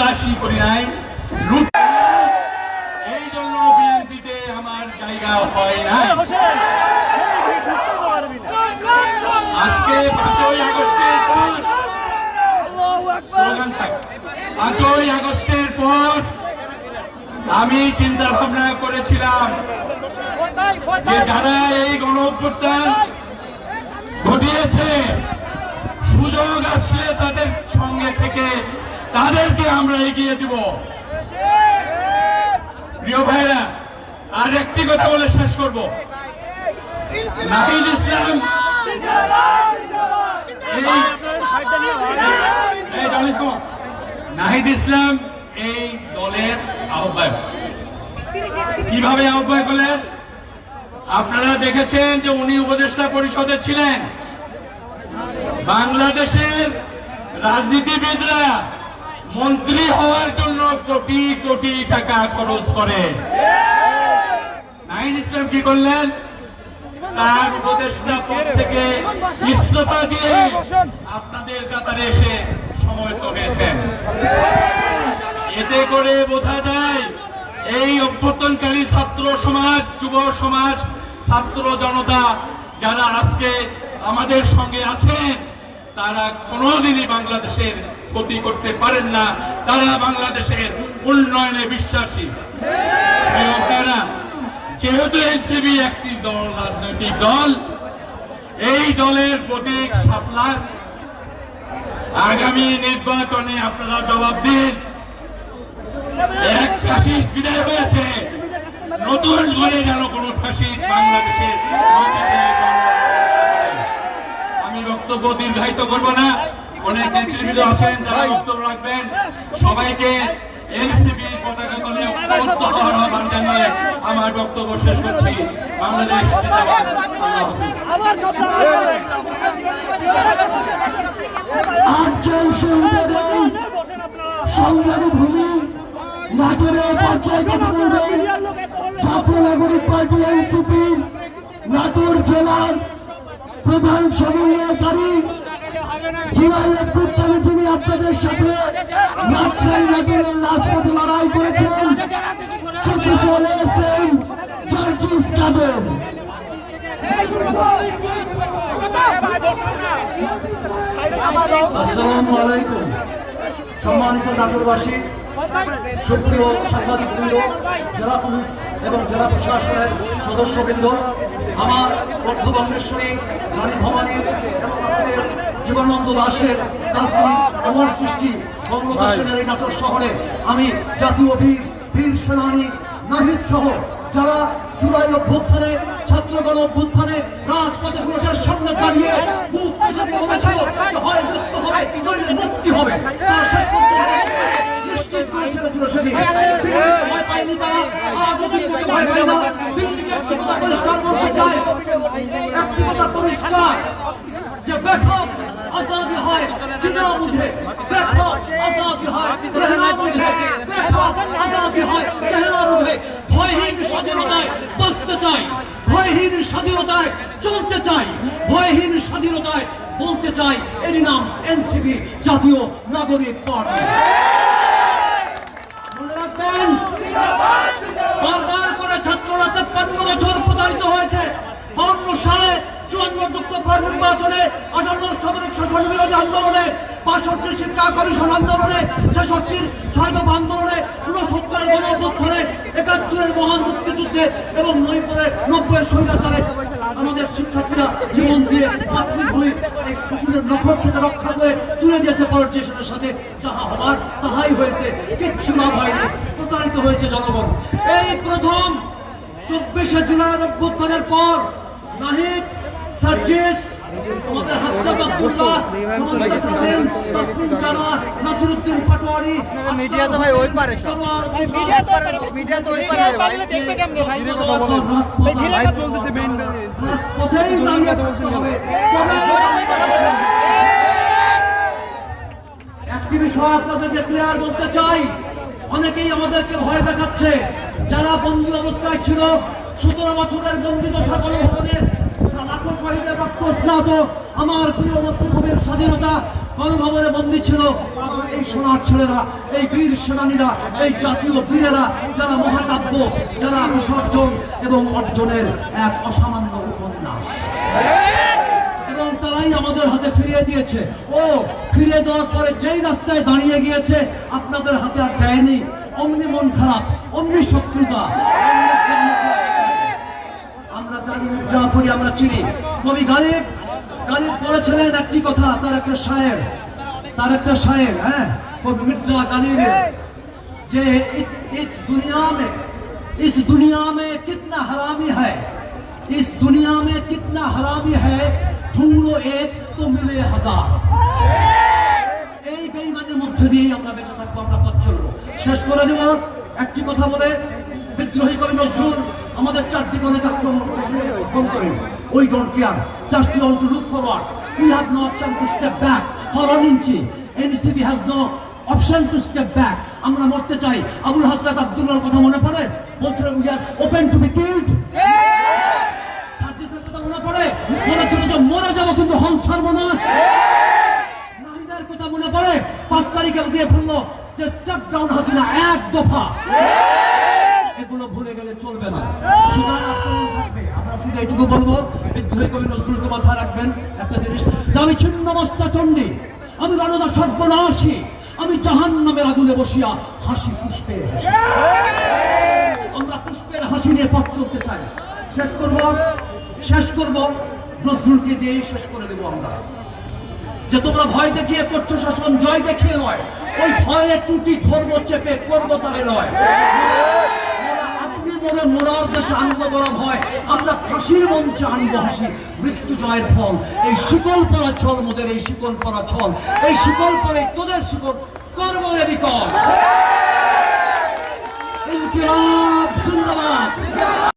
সন্ত্রাসী করি নাই। এই জন্য বিএনপিতে আমার জায়গা হয় নাই। আজকে পাঁচই আগস্টের পর স্লোগান পাঁচই আগস্টের পর আমি চিন্তা ভাবনা করেছিলাম যে যারা এই গণ অভ্যুত্থান ঘটিয়েছে সুযোগ আসলে তাদের সঙ্গে থেকে তাদেরকে আমরা এগিয়ে দিব। প্রিয় ভাইরা, আর একটি কথা বলে শেষ করব। নাহিদ ইসলাম নাহিদ ইসলাম এই দলের আহ্বায়ক। কীভাবে আহ্বায়ক হলেন? আপনারা দেখেছেন যে উনি উপদেষ্টা পরিষদে ছিলেন। বাংলাদেশের রাজনীতিবিদরা মন্ত্রী হওয়ার জন্য কোটি কোটি টাকা খরচ করে। নাইন ইসলাম কি করলেন? তার উপদেষ্টা পদ থেকে ইস্তফা দিয়ে আপনাদের কাতারে এসে সমবেত হয়েছেন এতে করে বোঝা যায়, এই অভ্যর্থনকারী ছাত্র সমাজ, যুব সমাজ, ছাত্র জনতা যারা আজকে আমাদের সঙ্গে আছেন, তারা কোনোদিনই বাংলাদেশের ক্ষতি করতে পারেন না, তারা বাংলাদেশের উন্নয়নে বিশ্বাসী। যেহেতু এনসিবি একটি দল, রাজনৈতিক দল, এই দলের প্রতীক সাত লাখ আগামী নির্বাচনে আপনারা জবাব দিন। এক ফাঁসিস্ট বিদায় হয়েছে নতুন করে যেন কোন ফাঁসিস্ট বাংলাদেশের। আমি বক্তব্য দীর্ঘায়িত করব না। অনেক নেতৃবৃন্দ আছেন যারা বক্তব্য রাখবেন। সবাইকে এনসিপি পতাকা তলে ঐক্যবদ্ধ আহ্বান জানিয়ে আমার বক্তব্য শেষ করছি। বাংলাদেশ। আটজন এই সংগ্রামী ভূমি নাটোরের পর্যায়ে কথা বলবেন। জাতীয় নাগরিক পার্টি এনসিপির নাটোর জেলার প্রধান সমন্বয়কারী জুলাই অভ্যুত্থানে যিনি আপনাদের সাথে রাজশাহী নাটোরের রাজপথে লড়াই করেছেন professor S M Jarjis Kader. আসসালামু আলাইকুম। সম্মানিত নাটোরবাসী সুপ্রিয় সাংবাদিকবৃন্দ জেলা পুলিশ এবং জেলা প্রশাসনের সদস্যবৃন্দ আমার বর্ধবঙ্গেশ্বরী রানী ভবানী এবং আমাদের জীবনানন্দ দাসের কাল্পনিক অমর সৃষ্টি বঙ্গদর্শনের এই নাটোর শহরে আমি জাতীয় বীর বীর সেনানী নাহিদ সহ যারা জুলাই অভ্যুত্থানে ছাত্রগণ অভ্যুত্থানে রাজপথে পুলিশের সামনে দাঁড়িয়ে মুক্ত হবে নিশ্চিত করে ছেড়েছিল সেদিন। ভয় তারা ভয় না। একটি কথা পরিষ্কার বলতে চায় একটি কথা পরিষ্কার যে বেঠক আজাদি হয় চিনা বুঝে, বেঠক আজাদি হয় রেহনা বুঝে, বেঠক আজাদি হয় কেহলা বুঝে। ভয়হীন স্বাধীনতায় বাঁচতে চাই, ভয়হীন স্বাধীনতায় চলতে চাই, ভয়হীন স্বাধীনতায় বলতে চাই। এরই নাম এনসিপি জাতীয় নাগরিক পার্টি মনে রাখবেন বারবার করে ছাত্ররা তেপ্পান্ন বছর প্রতারিত হয়েছে বান্ন সালে তাহাই হয়েছে কিচ্ছু হয়েছে জনগণ। এই প্রথম চব্বিশে জুলাইয়ের অভ্যুত্থানের পর নাহিদ সার্জিস আমাদের হাসনাত আব্দুল্লাহ সুমন্ত সামিন তাসমিন জানা নাসিরউদ্দিন পাটোয়ারি মিডিয়া তো ভাই ওই পারে। মিডিয়া তো মিডিয়া তো ওই পারে ভাই। দেখবে কেমনে ভাই ধীরে চলতেছে মেইন পথেই দাঁড়িয়ে থাকতে হবে। একটি বিষয় আপনাদেরকে ক্লিয়ার বলতে চাই। অনেকেই আমাদেরকে ভয় দেখাচ্ছে। যারা বন্দী অবস্থায় ছিল সতেরো বছরের বন্দিত সকল ভবনে লাখো শহীদের স্নাত আমার প্রিয় স্বাধীনতা গণভবনে বন্দী ছিল এই সোনার ছেলেরা, এই বীর সেনানীরা, এই জাতীয় বীরেরা যারা মহাকাব্য, যারা বিসর্জন এবং অর্জনের এক অসামান্য উপন্যাস। আমাদের হাতে ফিরিয়ে দিয়েছে। ও, ফিরিয়ে দেওয়ার পরে যেই রাস্তায় দাঁড়িয়ে গিয়েছে, আপনাদের হাতে আর দেয়নি। অমনি মন খারাপ, অমনি শত্রুতা। আমরা জানি আমরা চিনি। কবি গালিব গালিব বলেছিলেন একটি কথা তার একটা শায়ের তার একটা শায়ের হ্যাঁ কবি মির্জা গালিবের যে इ- इस दुनिया में इस दुनिया में कितना हरामी है इस दुनिया में कितना हरामी है ढूंढो एक तो मिले हजार এই বেইমানের মধ্যে দিয়েই আমরা বেঁচে থাকবো আমরা পথ চলবো শেষ করে দেব একটি কথা বলে বিদ্রোহী কবি নজরুল আমাদের চারদিকে অনেক আক্রমণ কম করেন ওই don't care just you to look forward we have no option to step back for one inch NCP has no option to step back আমরা মরতে চাই। আবুল হাসনাত আব্দুল্লাহর কথা মনে পড়ে? বলছিলেন we are open to be killed কথা মনে পড়ে? বলেছিল যে মরে যাব, কিন্তু হল ছাড়বো না। নাহিদার কথা মনে পড়ে? পাঁচ তারিখে দিয়ে ফেলল যে স্টেপ ডাউন হাসিনা এক দফা। এগুলো ভুলে গেলে চলবে না। শুধু এইটুকু বলব বিদ্রোহী কবি নজরুলকে মাথায় রাখবেন একটা জিনিস। যে আমি ছিন্ন মস্তা চণ্ডী, আমি রণদা সর্বনাশী, আমি জাহান নামের আগুনে বসিয়া হাসি পুষ্পে আমরা পুষ্পের হাসি নিয়ে পথ চলতে চাই। শেষ করব শেষ করব নজরুলকে দিয়েই শেষ করে দেবো আমরা। যে তোমরা ভয় দেখিয়ে করছ শাসন, জয় দেখিয়ে নয়, ওই ভয়ের ত্রুটি ধর্ম চেপে করব তাহলে নয়। আপনি মোরার দেশে আনব বলা ভয়। আমরা ফাঁসির মঞ্চে আনব হাসি। মৃত্যু জয়ের ফল। এই শিকল পরা ছল মোদের, এই শিকল পরা ছল। এই শিকল পরে তোদের শিকল করব রে বিকল ইনকিলাব, জিন্দাবাদ।